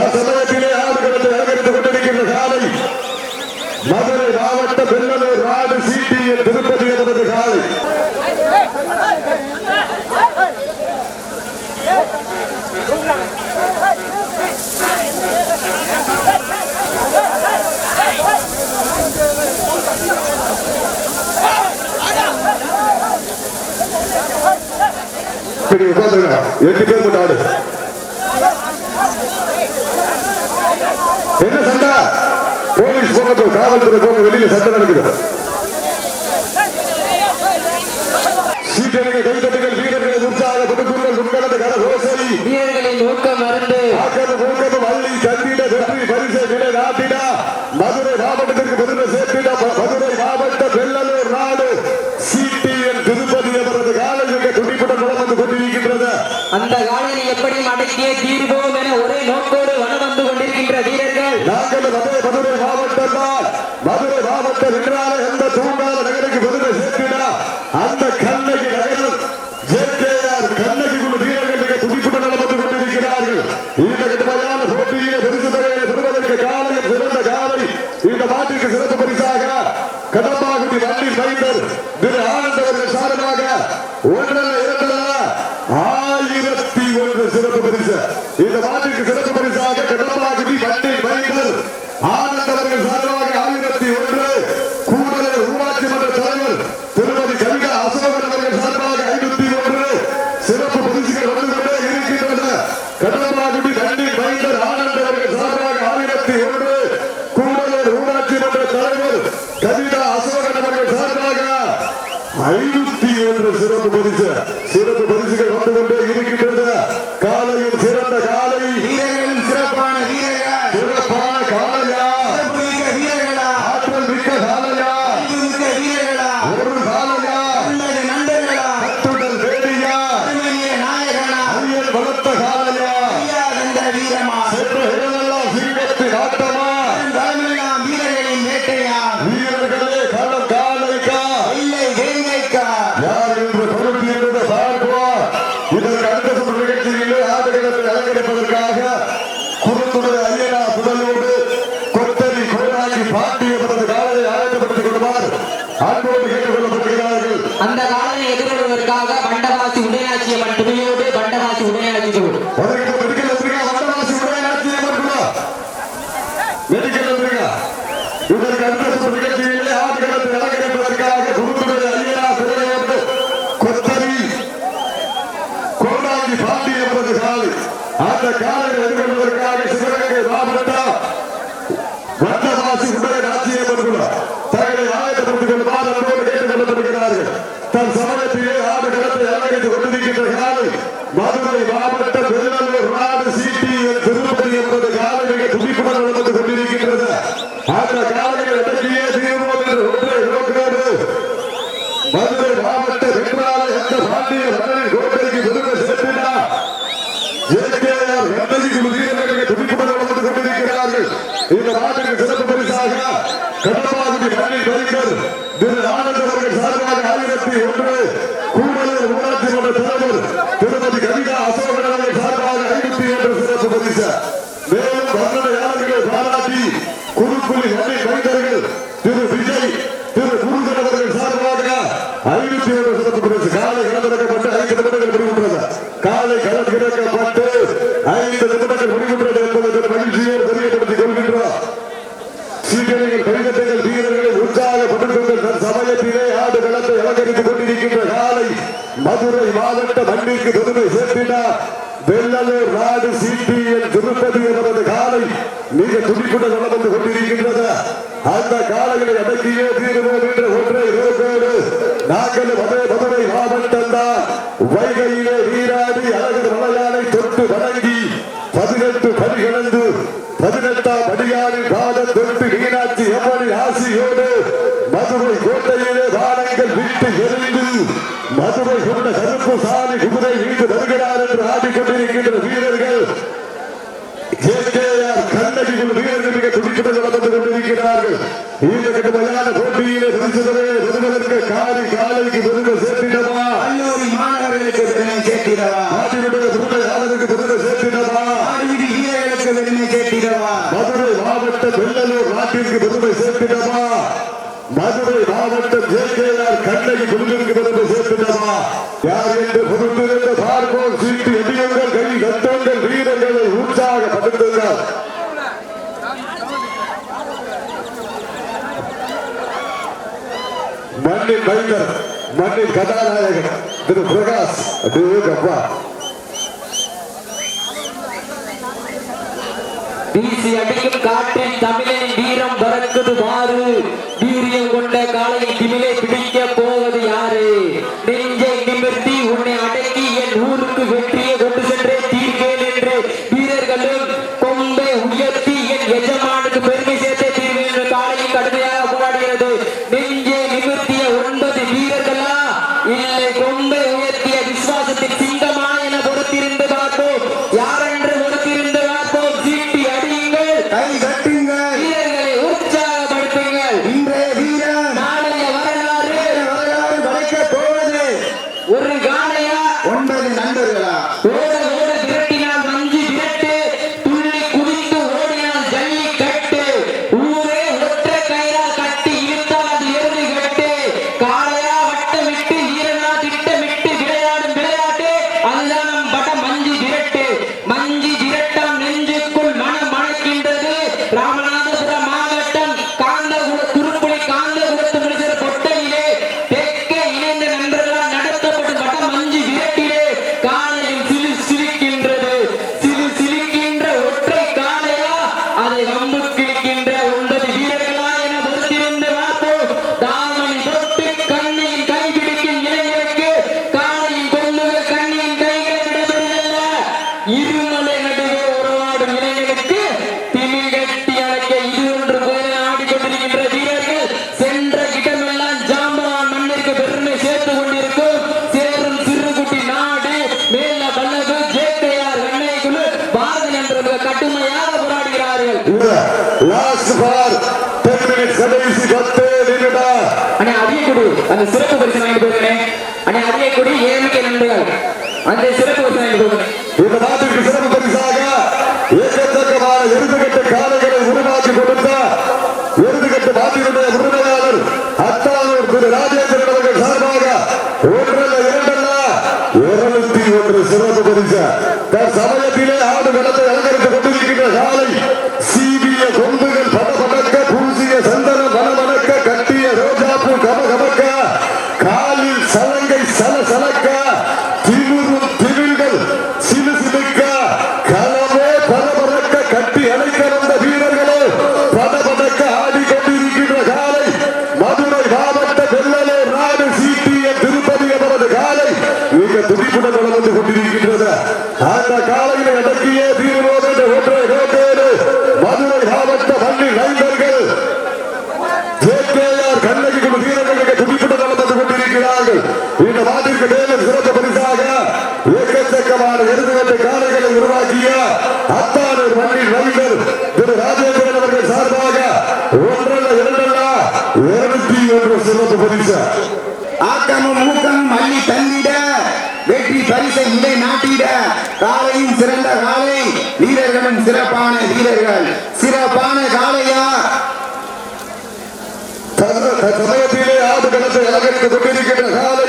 தசமயத்திலே ஆடுகளத்தை அலங்கரித்துக் கொண்டிருக்கின்ற காலை மதுரை மாவட்ட நாடு திருப்பதி என்பது காலை. எட்டு பேர் கொண்டாடு என்ன சண்டை போலீஸ் போகட்டும் காவல்துறை போக வெளியில சண்டை நடக்குது. சீட்டனுக்கு கைத்தட்டுகள் வீரர்களை உற்சாக கொடுக்குங்கள் உங்களது கர ரோசரி வீரர்களின் ஊக்கம் மருந்து ஆக்கது ஊக்கது வள்ளி தந்திட வெற்றி பரிசை நிலை நாட்டிட. மதுரை மாவட்டத்திற்கு பெருமை சேர்த்திட மதுரை மாவட்ட வெள்ளலூர் நாடு. சிடிஎன் திருப்பதி அவரது காலையுக துடிப்புடன் கொண்டிருக்கின்றது. அந்த காலனை எப்படி அடக்கியே தீர்வோம் என ஒரே நோக்கோடு வனம் வந்து கொண்டிருக்கின்ற வீரர்கள் நாங்கள் மதுரை மதுரை மாவட்டம் தான் மதுரை மாவட்டம் எந்த தூங்காத நகருக்கு பெருமை சேர்த்திட அந்த கண்ணகி நகரம் ஜேகேஆர் கண்ணகி குழு வீரர்கள் மிக துடிப்புடன் வளம் கொண்டிருக்கிறார்கள். இந்த கடுமையான போட்டியிலே பரிசு தொகையை பெறுவதற்கு காலையில் சிறந்த காலை இந்த மாட்டிற்கு சிறப்பு பரிசாக கடம்பாகுடி வண்டி மைந்தர் திரு ஆனந்த் அவர்கள் சார்பாக ஒன்றல்ல இரண்டல்ல ஆயிரத்தி ஒன்று சிறப்பு பரிசு. இந்த மாட்டிற்கு சிறப்பு பரிசாக கடம்பாகுடி வண்டி மைந்தர் ஆனந்த் அவர்கள் சார்பாக ஆயிரத்தி ஒன்று கூடலூர் ஊராட்சி மன்ற தலைவர் திருமதி கவிதா அசோகன் அவர்கள் சார்பாக ஐநூத்தி ஒன்று சிறப்பு பரிசுகள் வந்து கொண்டே இருக்கின்றன கடலமாகுடி தண்ணி மைந்தர் ஆனந்த் அவர்கள் சார்பாக ஆயிரத்தி ஒன்று கூடலூர் ஊராட்சி மன்ற தலைவர் கவிதா அசோகன் அவர்கள் சார்பாக ஐநூத்தி ஒன்று சிறப்பு பரிசு சிறப்பு பரிசுகள் வந்து கொண்டே இருக்கின்றன காலையில் சிறந்த காலை வீரர்கள் சிறப்பான வீரர்கள் சிறப்பான காலையா சிறப்புமிக்க வீரர்களா ஆற்றல் மிக்க காலையா அறிவுமிக்க வீரர்களா ஒரு காலையா நல்லது நண்பர்களா கட்டுடல் வேடியா அருமைய நாயகனா ஐயன் வளர்த்த காலையா ஐயா கண்ட வீரமா சென்ற இடமெல்லாம் சிங்கத்தின் ஆட்டமா தலைமையெல்லாம் வீரர்களின் வேட்டையா வீரர்களே களம் காலைக்கா இல்லை வேங்கைக்கா யார் என்று பொருள் என்பதை பார்ப்போம் இதற்கு அடுத்த சுற்று நிகழ்ச்சியிலே ஆடுகளத்தை அலங்கரிப்பதற்காக குறுந்துடைய ஐயனா புதலோடு கொத்தரி கோடாங்கி பாண்டியவரது காலையை ஆயத்தப்படுத்திக் கொள்ளுமாறு அன்போடு கேட்டுக் கொள்ளப்படுகிறார்கள் அந்த காலனை எதிர்கொள்வதற்காக பண்டவாசி உதயநாச்சியம்மன் துணையோடு பண்டவாசி உதயநாச்சி குழு அதற்கு மெடிக்கல் வந்திருக்கா வண்டவாசி உடைய நாட்டியம் இருக்குமா மெடிக்கல் வந்திருக்கா இதற்கு அடுத்த சுற்று நிகழ்ச்சியிலே ஆடுகளத்தை அலங்கரிப்பதற்காக குறுந்துடைய ஐயனா புதலோடு கொத்தரி கோடாங்கி பாண்டியவரது காலை அந்த காலையை எதிர்கொள்வதற்காக சிவகங்கை மாவட்டம் வட்டவாசி உடைய நாச்சியம்மன் தங்களை ஆயத்தப்படுத்திக் கொள்ளுமாறு அன்போடு கேட்டுக் தன் சமயத்திலே ஆடு களத்தை அலங்கரித்துக் கொண்டிருக்கின்ற காலை மதுரை மாவட்டம் வெள்ளலூர் நாடு சிடி திருப்பதி என்பது காலை மிக துடிப்புடன் நடந்து கொண்டிருக்கின்றது. அந்த காலையை அடக்கியே தீர்வோம் என்று ஒன்றை நோக்கோடு மதுரை மாவட்ட வென்றால என்ற பாண்டிய மன்னரின் கோட்டைக்கு பெருமை Menteri-menteri மிக துடிப்புடன் நடந்து கொண்டிருக்கின்றது அந்த காலைகளை அடக்கியே தீர்வோம் என்ற ஒன்றை நாங்கள் மதுரை மதுரை மாவட்டம் வருகிறார்கள் இந்த கடுமையான போட்டியிலே பரிசு பெறுவதற்கு காலை காலைக்கு பெருமை சேர்த்திடவா கல்லூரி மாணவர்களுக்கு பெருமை சேர்த்திடவா நாட்டினுடைய பெருமை ஆளுக்கு பெருமை சேர்த்திடவா வீரர்களுக்கு பெருமை சேர்த்திடவா மதுரை மாவட்ட வெள்ளலூர் நாட்டிற்கு பெருமை சேர்த்திடவா மதுரை மாவட்டம் ஜே கே ஆர் கண்ணகி குழுவிற்கு கவிஞர் மண்ணின் கதாநாயகன் திரு பிரகாஷ் அது அப்பா வீசி அடிக்கும் காற்றில் தமிழின் வீரம் பறக்குது மாறு. வீரியம் கொண்ட காலையில் திமிலை பிடிக்க ஒன்பது நண்பர்களா? அந்த சிறப்பு பரிசு வாங்கி கொடுக்கணே அண்ணே அதே கூடி ஏமிக்க நண்பர்கள். அந்த சிறப்பு பரிசு வாங்கி கொடுக்கணும் இந்த நாட்டுக்கு சிறப்பு பரிசாக ஏற்றத்தக்கமான இறுதிக்கட்ட காலைகளை உருவாக்கி கொடுத்த இறுதிக்கட்ட நாட்டினுடைய உரிமையாளர் அத்த இருபத்தி ஒன்பது நிமிஷம். ஆக்கமும் ஊக்கமும் அள்ளி தள்ளிட வெற்றி பரிசை நிலை நாட்டிட. காலையும் சிறந்த காலை வீரர்களும் சிறப்பான வீரர்கள். சிறப்பான காலையா? சமயத்திலே ஆடு கடந்து அலங்கரித்துக் கொண்டிருக்கின்ற காலை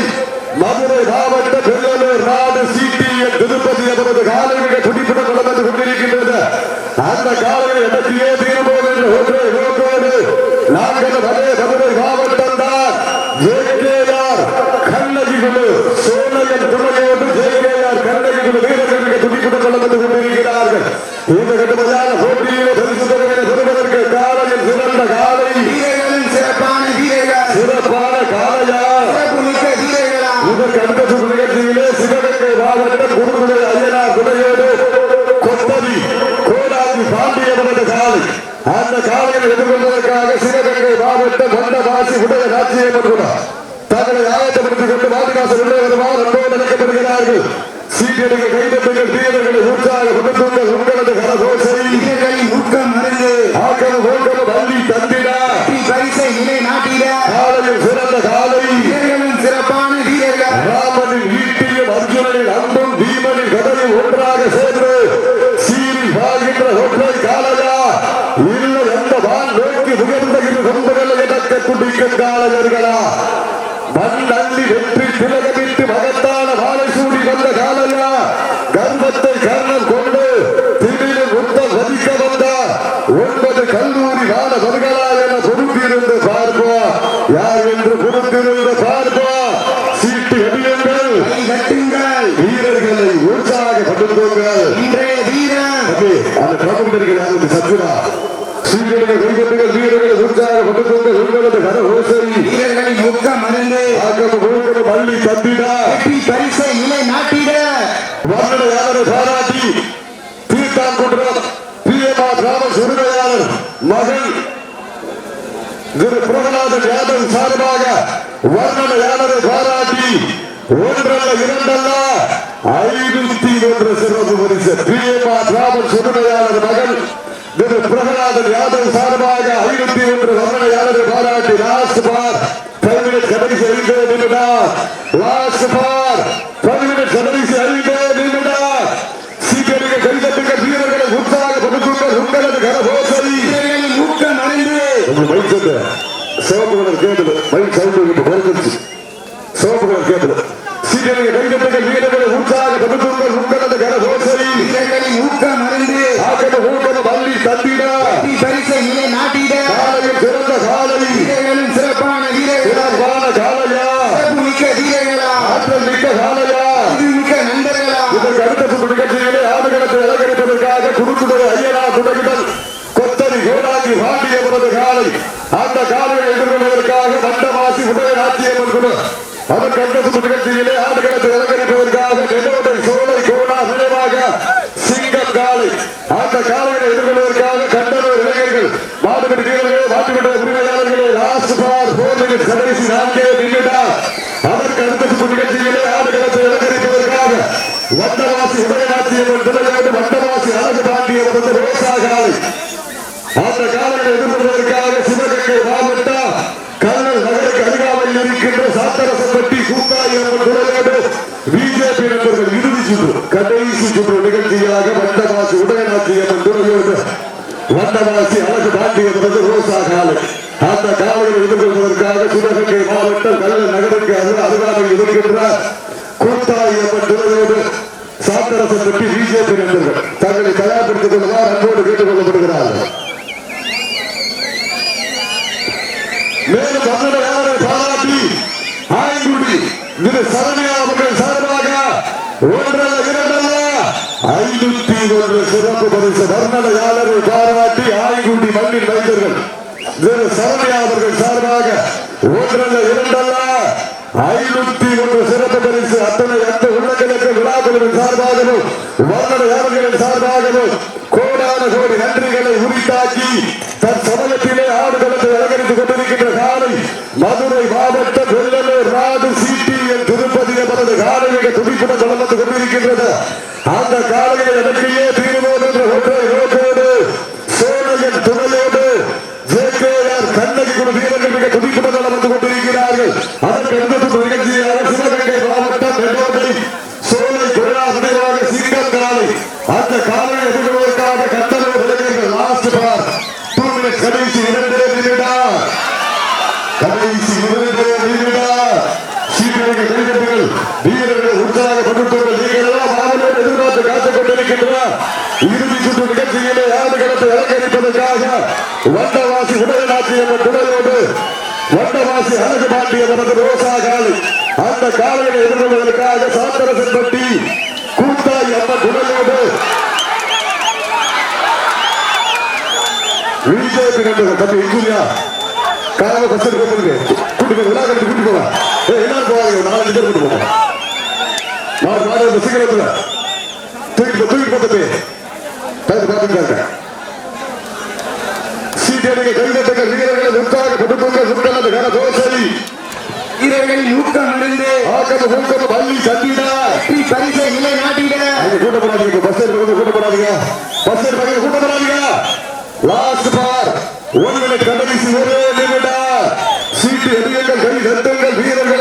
மதுரை மாவட்ட பெங்களூர் நாடு சிடிஏ திருப்பதி அவரது காலை மிக துடிப்புடன் நடந்து கொண்டிருக்கின்றது. அந்த காலையில் எண்பத்தி அந்த காலையில் எதிர்கொள்வதற்காக சிவகங்கை கொண்ட வண்டவாசி உடைய ராஜ்யம் என்கிறார் தங்களை ஆயத்தப்படுத்திக் கொண்டு வாதிவாசல் உள்ளே வருமாறு அன்போடு அழைக்கப்படுகிறார்கள். சீக்கிரங்கள் கைதட்டுங்கள் தீயர்கள் உற்சாக குடும்பங்கள் உங்களது அந்த பிரபுந்தர்கள் யாருக்கு சத்குணா சீக்கிரங்க கைகட்டுகள் வீரர்கள் உற்சாக பட்டுக்கொண்டு உங்களது கர ஓசரி. வீரர்களின் ஊக்கம் அறிந்து ஆக்கம் ஊக்கம் பள்ளி தந்திடா. வெற்றி பரிசை நிலை நாட்டிட. வர்ணனை யாரை பாராட்டி? தீர்த்தான்குன்றம் பிஎம்ஆ கிராம உரிமையாளர் மகள் திரு பிரகலாதன் யாதவ் சார்பாக வர்ணனையாளரை பாராட்டி? ஒன்றல்ல இரண்டல்ல ஐநூத்தி சிறப்பு பரிசு பிஎம்ஆ கிராம உரிமையாளர் மகள் திரு பிரகலாதன் யாதவ் சார்பாக ஐநூத்தி ஒன்று வர்ணனையாளரை பாராட்டி லாஸ்ட் பார் ஃபைவ் மினிட் கடைசி ஐந்து நிமிடம் லாஸ்ட் பார் ஃபைவ் கடைசி ஐந்து நிமிடம் சீக்கிரங்க கைதட்டுங்க வீரர்களை உற்சாகப்படுத்துங்கள் உங்களது கரபோசரி ஊக்கம் அறிந்து மைக் சிவப்பு கலர் கேட்டது மைக் சவுண்ட் சிவப்பு கலர் கேட்டது கைதட்டுங்க வீரர்களை உற்சாகப்படுத்துங்கள் காலையை எதிர்கொள்வதற்காக சட்டவாசி உடைய நாட்டியம்மன் குழு. அதற்கு அடுத்த நிகழ்ச்சியிலே ஆடுகளத்தை அலங்கரிப்பதற்காக நெல்லோட்டை சோலை கோடா நினைவாக சிங்கம் காலை அந்த காலையை எதிர்கொள்வதற்காக கண்டனூர் இளைஞர்கள் மாடுபடி வீரர்கள் மாட்டுப்பட்ட உரிமையாளர்களே லாஸ்ட் பார் போர் கடைசி நான்கே நிமிடம் அதற்கு அடுத்த நிகழ்ச்சியிலே ஆடுகளத்தை அலங்கரிப்பதற்காக வண்டவாசி உதயநாட்டியம்மன் துணையோடு வண்டவாசி அழகு பாண்டியவரது ரோசா காலை அந்த காலையை எதிர்கொள்வதற்காக சிவகங்கை மாவட்டம் கல்லல் நகருக்கு அருகாமையில் இருக்கின்ற சாத்தரசப்பட்டி கூட்டாயம்மன் துணையோடு பிஜேபி நண்பர்கள் இறுதி சுற்று கடைசி சுற்று நிகழ்ச்சிகளாக வந்தவாசி உதயநாட்டியம்மன் துணையோடு வந்தவாசி அழகு பாண்டியவரது ரோசா காலை. அந்த காலையில் எதிர்கொள்வதற்காக சிவகங்கை மாவட்டம் கல்லல் நகருக்கு அரு- அருகாமையில் இருக்கின்ற கூட்டாயம்மன் துணையோடு பற்றி பிஜேபி நண்பர்கள் தங்களை தயார்படுத்திக் கொள்ளுமாறு அன்போடு கேட்டுக் கொள்ளப்படுகிறார்கள். மேலும் பாராட்டி ஆய்குடி திரு சரண uhitaji வீரர்கள் உற்சாகப்படுத்துங்கள் நீங்கள் நீங்களெல்லாம் மாவட்டம் எதிர்பார்த்து காத்துக் கொண்டிருக்கின்றனர் இறுதி சுற்று நிகழ்ச்சியிலே ஆடுகளத்தை அலங்கரிப்பதற்காக வண்டவாசி உடல்நாட்டியம்மன் குடலோடு வண்டவாசி அழகு பாண்டியவரது நமது காலை அந்த காலையை எதிர்கொள்வதற்காக சாத்தரசன் பட்டி கூத்தாய் அம்மன் குடலோடு பிஜேபி நண்பர்கள் தம்பி இங்குரியா காலையில பஸ் போகுது கூட்டு போய் விழா கட்டி கூட்டு ஏ எல்லாரும் போவாங்க நாலஞ்சு பேர் கூட்டு போவோம் நாலு நாலு பஸ் சீக்கிரத்துல தூக்கிட்டு போ, தூக்கிட்டு போட்டு பார்த்து பார்த்துருக்காங்க சீக்கிரங்க கைதட்டுங்க வீரர்களை உற்சாகப்படுத்துங்க சுத்தனது கன தோசை வீரர்களின் ஊக்கம் அறிந்து ஆக்கம் ஊக்கம் பள்ளி சந்திடா வெற்றி பரிசை நிலை நாட்டிட. கூட்ட போடாதீங்க பஸ் எடுக்க கூட்ட போடாதீங்க. பஸ் எடுக்க கூட்ட போடாதீங்க. லாஸ்ட் பார் ஒரு மினிட் கடைசி ஒரே நிறுத்துங்கள் வீரர்கள்